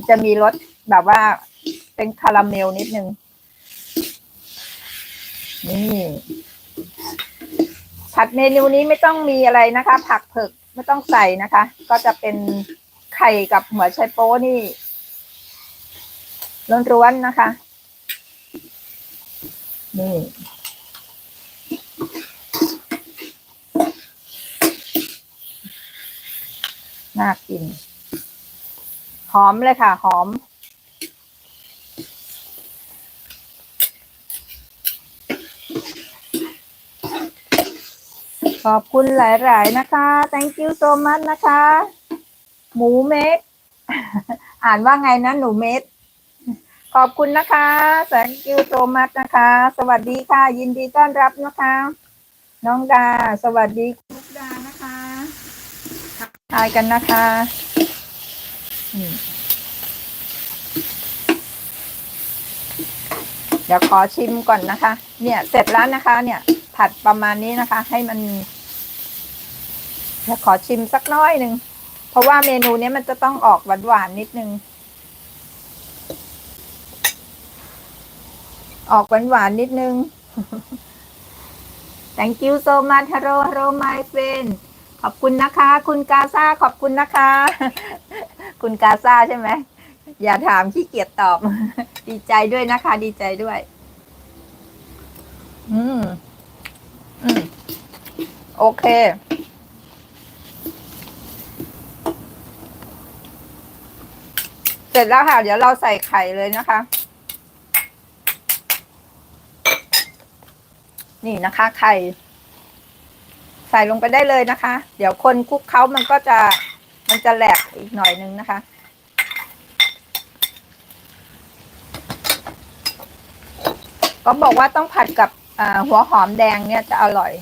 มันจะมีรสแบบว่า เป็นคาราเมลนิดนึง นี่ ผัดเมนูนี้ไม่ต้องมีอะไรนะคะ ผักเผือกไม่ต้องใส่นะคะ ก็จะเป็นไข่กับหัวไชโป๊นี่ล้วนๆนะคะ นี่น่ากิน หอมเลยค่ะ หอม ขอบคุณหลาย ๆ นะคะ thank you so much นะคะ หมูเม็ดอ่านว่าไงนะ หนูเม็ดขอบคุณนะคะ thank you so much นะคะ สวัสดีค่ะ ยินดีต้อนรับนะคะ น้องดา สวัสดีคุณมุกดานะคะทักทายกันนะคะ อืมเดี๋ยวขอชิมก่อนนะคะ เนี่ย เสร็จแล้วนะคะ เนี่ย ผัดประมาณนี้นะคะ ให้มันเดี๋ยวขอชิมสักน้อยหนึ่งเพราะว่าเมนูนี้มันจะต้องออกหวานๆนิดนึง ออกหวานๆนิดนึง thank you so much hello hello my friend ขอบคุณนะคะ คุณกาซาขอบคุณนะคะ คุณกาซาใช่ไหม อย่าถามขี้เกียจตอบ ดีใจด้วยนะคะ ดีใจด้วย อืม อืม โอเค เสร็จแล้วค่ะ เดี๋ยวเราใส่ไข่เลยนะคะ นี่นะคะไข่ ใส่ลงไปได้เลยนะคะ เดี๋ยวคนคลุกเขามันก็จะ มันจะแหลกอีกหน่อยนึงนะคะ ก็บอกว่าต้องผัดกับหัวหอมแดงเนี่ยจะอร่อย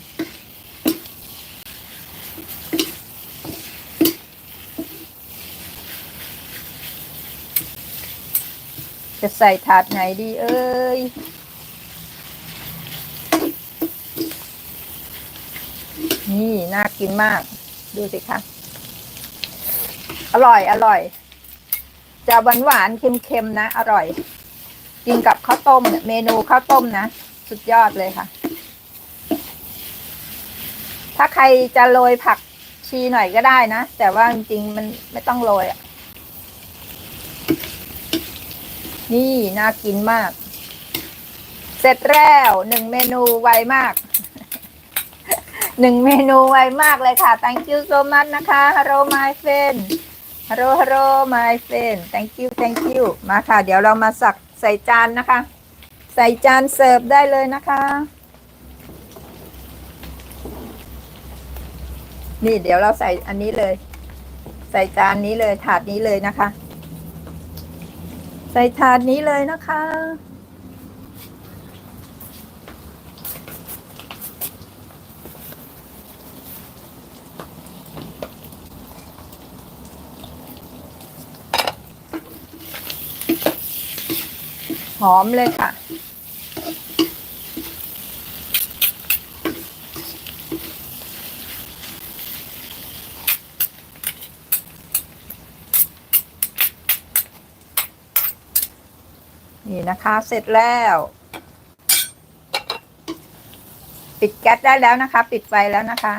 จะใส่ถาดไหนดีเอ้ย นี่ น่ากินมาก ดูสิคะ อร่อยอร่อย จะหวานหวานๆเค็มๆนะ อร่อย กินกับข้าวต้มเนี่ยเมนูข้าวต้มนะ สุดยอดเลยค่ะ ถ้าใครจะโรยผักชีหน่อยก็ได้นะ แต่ว่าจริงๆมันไม่ต้องโรยอะ นี่น่ากินมาก เสร็จแล้วหนึ่งเมนูไวมากหนึ่งเมนูไวมากเลยค่ะ thank you so much นะคะ hello my friend ฮัลโหลฮัลโหล my friend thank you thank you มาค่ะ เดี๋ยวเรามาสักใส่จานนะคะ ใส่จานเสิร์ฟได้เลยนะคะ นี่เดี๋ยวเราใส่อันนี้เลย ใส่จานนี้เลยถาดนี้เลยนะคะ ใส่ถาดนี้เลยนะคะ หอมเลยค่ะ นี่นะคะเสร็จแล้ว ปิดแก๊สได้แล้วนะคะ ปิดไฟแล้วนะคะ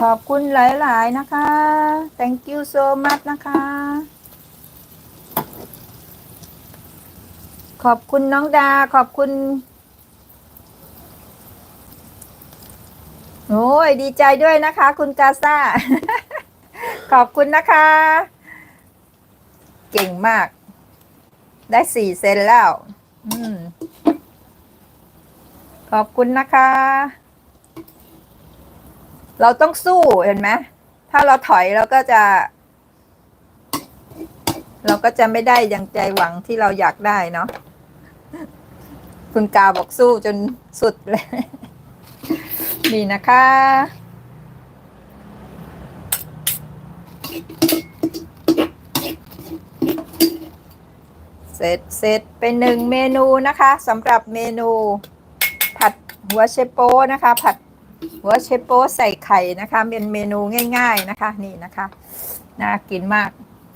ขอบคุณหลาย ๆ นะคะ thank you so much นะคะ ขอบคุณน้องดา ขอบคุณโอ้ยดีใจด้วยนะคะ คุณกาซาขอบคุณนะคะ เก่งมาก ได้สี่เซนแล้วอขอบคุณนะคะ เราต้องสู้เห็นไหมถ้าเราถอยเราก็จะ เราก็จะไม่ได้อย่างใจหวังที่เราอยากได้เนาะ คุณกาบอกสู้จนสุดเลยนี่นะคะ เสร็จเสร็จเป็นหนึ่งเมนูนะคะสำหรับเมนู ผัดหัวเชโป้นะคะ ผัดหัวเชโป้ใส่ไข่นะคะ เป็นเมนูง่าย ๆนะคะ นี่นะคะ น่ากินมาก